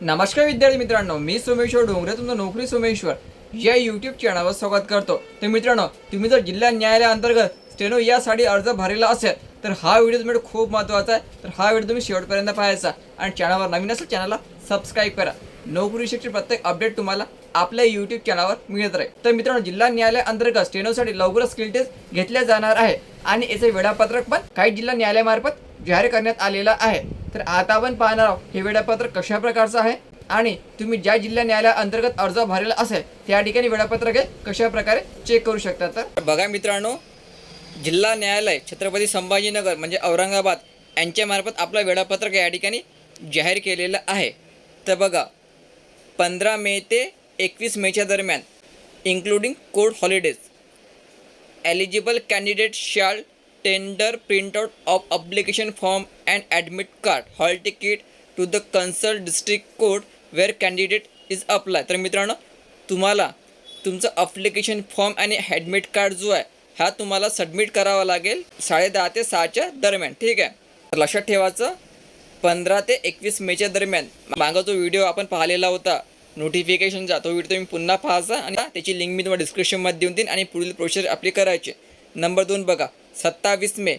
नमस्कार विद्यार्थी मित्रांनो मी सोमेश्वर डोंगरे तुमचं नोकरी सोमेश्वर. या यूट्यूब चॅनलवर स्वागत करतो. तर मित्रांनो तुम्ही जर जिल्हा न्यायालयाअंतर्गत स्टेनो यासाठी अर्ज भरलेला असेल तर हा व्हिडिओ तुम्ही खूप महत्त्वाचा आहे. तर हा व्हिडिओ तुम्ही शेवटपर्यंत पाहायचा आणि चॅनलवर नवीन असेल चॅनलला सबस्क्राईब करा. नोकरी शिक्षण प्रत्येक अपडेट तुम्हाला आपल्या यूट्यूब चॅनलवर मिळत राहील. तर मित्रांनो जिल्हा न्यायालय अंतर्गत स्टेनोसाठी लवकरच स्किल टेस्ट घेतल्या जाणार आहे आणि याचे वेळापत्रक पण काही जिल्हा न्यायालयामार्फत जाहीर करण्यात आलेलं आहे. तर आता आपण पाहणार आहोत हे वेळापत्रक कशा प्रकारचं आहे आणि तुम्ही ज्या जिल्हा न्यायालया अंतर्गत अर्ज भरलेला असेल त्या ठिकाणी वेळापत्रक हे कशा प्रकारे चेक करू शकता तर? बघा मित्रांनो जिल्हा न्यायालय छत्रपती संभाजीनगर म्हणजे औरंगाबाद यांच्यामार्फत आपलं वेळापत्रक या ठिकाणी जाहीर केलेलं आहे. तर बघा पंधरा मे ते एकवीस मेच्या दरम्यान including court holidays eligible candidate shall tender printout of application form and admit card hall ticket to the consult district court where candidate is apply तर मित्रांनो तुम्हाला तुमचं अप्लिकेशन फॉर्म आणि ॲडमिट कार्ड जो आहे हा तुम्हाला सबमिट करावा लागेल साडेदहा ते सहाच्या दरम्यान. ठीक आहे? तर लक्षात ठेवायचं पंधरा ते एकवीस मेच्या दरम्यान मागं जो व्हिडिओ आपण पाहिलेला होता नोटिफिकेशनचा तो व्हिडिओ तुम्ही पुन्हा पाहायचा आणि त्याची लिंक मी तुम्हाला डिस्क्रिप्शनमध्ये देऊन देईन आणि पुढील प्रोसेस आपली करायची. नंबर दोन बघा. सत्तावीस मे.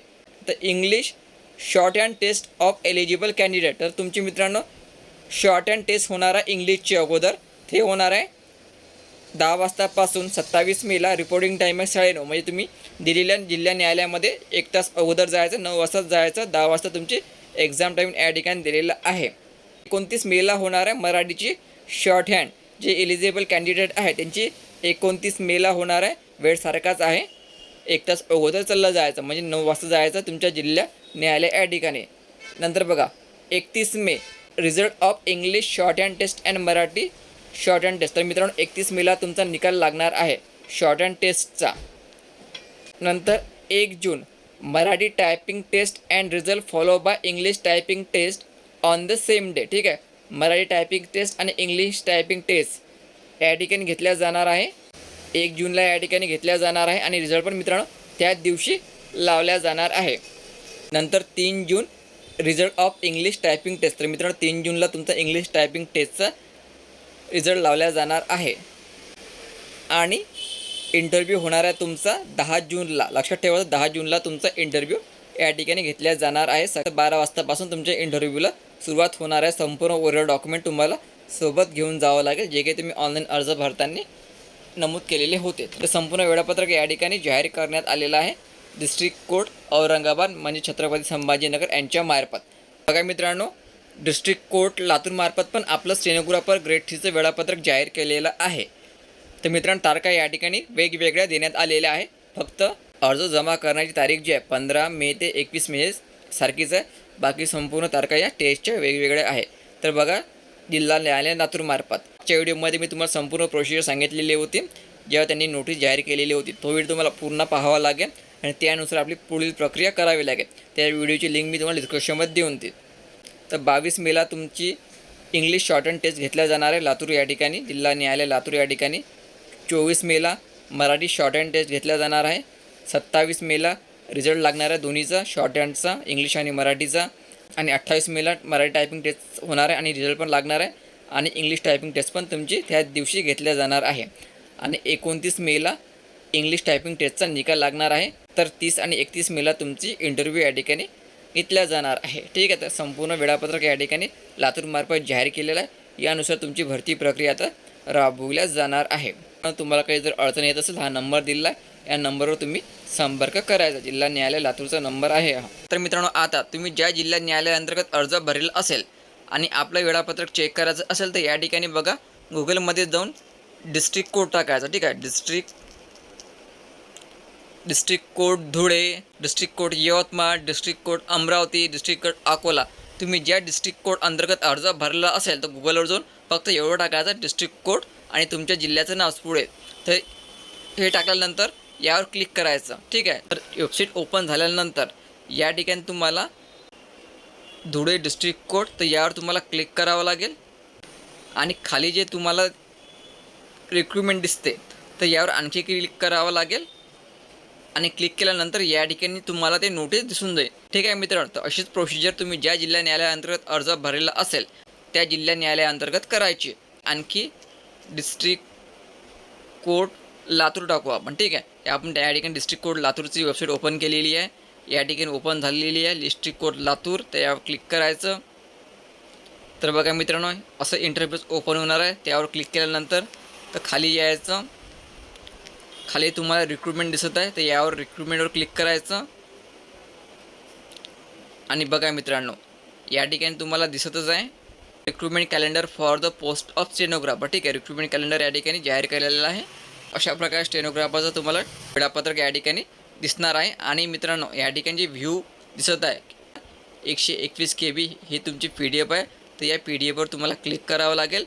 तर English short and test of eligible candidate तर तुमची मित्रांनो शॉर्ट अँड टेस्ट होणार आहे इंग्लिशचे अगोदर ते होणार आहे. दहा वाजतापासून सत्तावीस मेला रिपोर्टिंग टाईम आहे साडेनऊ म्हणजे तुम्ही दिलेल्या जिल्हा न्यायालयामध्ये एक तास अगोदर जायचं नऊ वाजता जायचं दहा वाजता तुमची एक्झाम टाईम या ठिकाणी दिलेलं आहे. एकोणतीस मेला होणार आहे मराठीची शॉर्ट हँड जे एलिजिबल कॅन्डिडेट आहे त्यांची एकोणतीस मेला होणार आहे. वेळ सारखाच आहे. एक तास अगोदर चालला जायचं म्हणजे नऊ वाजता जायचं तुमच्या जिल्हा न्यायालय या ठिकाणी. नंतर बघा एकतीस May result of English shorthand test and Marathi shorthand test तर मित्रांनो एकतीस मेला तुमचा निकाल लागणार आहे शॉर्ट हँड टेस्टचा नंतर एक June Marathi typing test and result follow by English typing test on the same day ठीक आहे? मराठी टायपिंग टेस्ट आणि इंग्लिश टायपिंग टेस्ट या ठिकाणी घेतल्या जाणार आहे. एक जूनला या ठिकाणी घेतल्या जाणार आहे आणि रिझल्ट पण मित्रांनो त्याच दिवशी लावल्या जाणार आहे. नंतर तीन June result of English typing test. तर मित्रांनो तीन जूनला तुमचा इंग्लिश टायपिंग टेस्टचा रिझल्ट लावला जाणार आहे. आणि इंटरव्ह्यू होणार आहे तुमचा दहा जूनला. लक्षात ठेवायचं दहा जूनला तुमचा इंटरव्ह्यू या ठिकाणी घेतल्या जाणार आहे. सकाळ बारा वाजतापासून तुमच्या इंटरव्ह्यूला सुरुवात होणार आहे. संपूर्ण ओरिओ डॉक्युमेंट तुम्हाला सोबत घेऊन जावं लागेल जे काही तुम्ही ऑनलाईन अर्ज भरताना नमूद केलेले होते. तर संपूर्ण वेळापत्रक या ठिकाणी जाहीर करण्यात आलेलं आहे. डिस्ट्रिक्ट कोर्ट औरंगाबाद म्हणजे छत्रपती संभाजीनगर यांच्या मार्फत. बघा मित्रांनो डिस्ट्रिक्ट कोर्ट लातूरमार्फत पण आपलं स्टेनोग्राफर ग्रेड थ्रीचं वेळापत्रक जाहीर केलेलं आहे. तर मित्रांनो तारखा या ठिकाणी वेगवेगळ्या देण्यात आलेल्या आहे फक्त अर्ज जमा करण्याची तारीख जी आहे पंधरा मे ते एकवीस मे सारखीच आहे. बाकी संपूर्ण तारखा या टेस्टच्या वेगवेगळ्या आहे तर बघा जिल्हा न्यायालय लातूरमार्फत मागच्या व्हिडिओमध्ये मी तुम्हाला संपूर्ण प्रोसिजर सांगितलेली होती. जेव्हा त्यांनी नोटीस जाहीर केलेली होती तो व्हिडिओ तुम्हाला पूर्ण पाहावा लागेल आणि त्यानुसार आपली पुढील प्रक्रिया करावी लागेल. त्या व्हिडिओची लिंक मी तुम्हाला डिस्क्रिप्शनमध्ये देऊन देईन. तर बावीस मेला तुमची इंग्लिश शॉर्ट अँड टेस्ट घेतल्या जाणार आहे लातूर या ठिकाणी जिल्हा न्यायालय लातूर या ठिकाणी. चोवीस मेला मराठी शॉर्ट अँड टेस्ट घेतल्या जाणार आहे. सत्तावीस मेला रिझल्ट लागणार आहे दोन्हीचा शॉर्ट हँडचा इंग्लिश आणि मराठीचा. आणि अठ्ठावीस मेला मराठी टायपिंग टेस्ट होणार आहे आणि रिझल्ट पण लागणार आहे. आणि इंग्लिश टायपिंग टेस्ट पण तुमची त्याच दिवशी घेतल्या जाणार आहे. आणि एकोणतीस मेला इंग्लिश टायपिंग टेस्टचा निकाल लागणार आहे. तर तीस आणि एकतीस मेला तुमची इंटरव्ह्यू या ठिकाणी घेतल्या जाणार आहे. ठीक आहे तर संपूर्ण वेळापत्रक या ठिकाणी लातूरमार्फत जाहीर केलेलं आहे. यानुसार तुमची भरती प्रक्रिया आता राबवल्या जाणार आहे. तुम्हाला काही जर अडचण येत असेल हा नंबर दिला आहे. या नंबरवर तुम्ही संपर्क करायचा. जिल्हा न्यायालय लातूरचा नंबर आहे हा. तर मित्रांनो आता तुम्ही ज्या जिल्हा न्यायालयाअंतर्गत अर्ज भरेल असेल आणि आपलं वेळापत्रक चेक करायचं असेल तर या ठिकाणी बघा गुगलमध्ये जाऊन डिस्ट्रिक्ट कोड टाकायचा. ठीक आहे? District district court Dhule district court Yavatmal district court Amravati district court Akola. तुम्ही ज्या डिस्ट्रिक्ट कोर्ट अंतर्गत अर्ज भरला असेल तर गुगलवर जाऊन फक्त एवढं टाकायचं डिस्ट्रिक्ट कोर्ट आणि तुमच्या जिल्ह्याचं नाव पुढे. तर हे टाकल्यानंतर यावर क्लिक करायचं. ठीक आहे? तर वेबसाईट ओपन झाल्यानंतर या ठिकाणी तुम्हाला धुळे डिस्ट्रिक्ट कोर्ट तर यावर तुम्हाला क्लिक करावं लागेल. आणि खाली जे तुम्हाला रिक्रुटमेंट दिसते तर यावर आणखी क्लिक करावं लागेल. आणि क्लिक केल्यानंतर या ठिकाणी तुम्हाला ते नोटीस दिसून जाईल. ठीक आहे मित्रांनो तर अशीच प्रोसिजर तुम्ही ज्या जिल्हा न्यायालयाअंतर्गत अर्ज भरलेला असेल त्या जिल्हा न्यायालयाअंतर्गत करायची. आणखी डिस्ट्रिक्ट कोर्ट लातूर टाकू आपण. ठीक आहे? आपण त्या ठिकाणी डिस्ट्रिक्ट कोर्ट लातूरची वेबसाईट ओपन केलेली आहे. या ठिकाणी ओपन झालेली आहे. डिस्ट्रिक्ट कोर्ट लातूर त्यावर क्लिक करायचं. तर बघा मित्रांनो असं इंटरफेस ओपन होणार आहे. त्यावर क्लिक केल्यानंतर तर खाली यायचं. खाली तुम्हाला रिक्रुटमेंट दिसत आहे. तर यावर रिक्रुटमेंटवर क्लिक करायचं. आणि बघा मित्रांनो या ठिकाणी तुम्हाला दिसतच आहे. Recruitment calendar for the post of stenographer ठीक आहे रिक्रुटमेंट कॅलेंडर या ठिकाणी जाहीर केलेलं आहे. अशा प्रकारे स्टेनोग्राफरचं तुम्हाला वेळापत्रक या ठिकाणी दिसणार आहे. आणि मित्रांनो या ठिकाणी जे व्ह्यू दिसत आहे. एकशे एकवीस के बी ही तुमची पी डी एफ आहे. तर या पी डी एफवर तुम्हाला क्लिक करावं लागेल.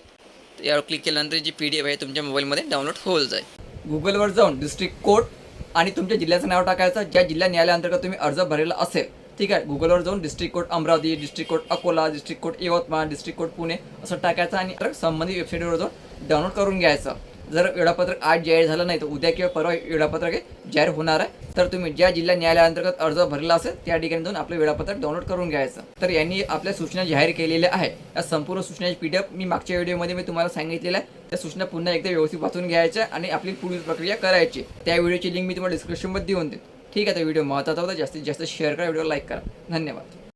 तर यावर क्लिक केल्यानंतर जी पी डी एफ आहे तुमच्या मोबाईलमध्ये डाउनलोड होऊन जाईल. गुगलवर जाऊन डिस्ट्रिक्ट कोर्ट आणि तुमच्या जिल्ह्याचं नाव टाकायचं. ज्या जिल्हा न्यायालयाअंतर्गत तुम्ही अर्ज भरलेला असेल ठीक आहे. गुगलवर जाऊन district court Amravati district court Akola district court Yavatmal district court Pune असं टाकायचं आणि संबंधित वेबसाईटवर जाऊन डाउनलोड करून घ्यायचं. जर वेळापत्रक आज जाहीर झालं नाही तर उद्या किंवा परवा वेळापत्रक हे जाहीर होणार आहे. तर तुम्ही ज्या जिल्हा न्यायालयाअंतर्गत अर्ज भरला असेल त्या ठिकाणी जाऊन आपलं वेळापत्रक डाउनलोड करून घ्यायचं. तर यांनी आपल्या सूचना जाहीर केलेल्या आहे या संपूर्ण सूचनाची पी डी एफ मी मागच्या व्हिडिओमध्ये मी तुम्हाला सांगितलेलं आहे. त्या सूचना पुन्हा एकदा व्यवस्थित वाचून घ्यायच्या आणि आपली पुढील प्रक्रिया करायची. त्या व्हिडिओची लिंक मी तुम्हाला डिस्क्रिप्शनमध्ये देऊन देईन ठीक आहे तर व्हिडिओ महत्त्वाचा होता जास्तीत जास्त शेअर करा व्हिडिओ लाईक करा. धन्यवाद.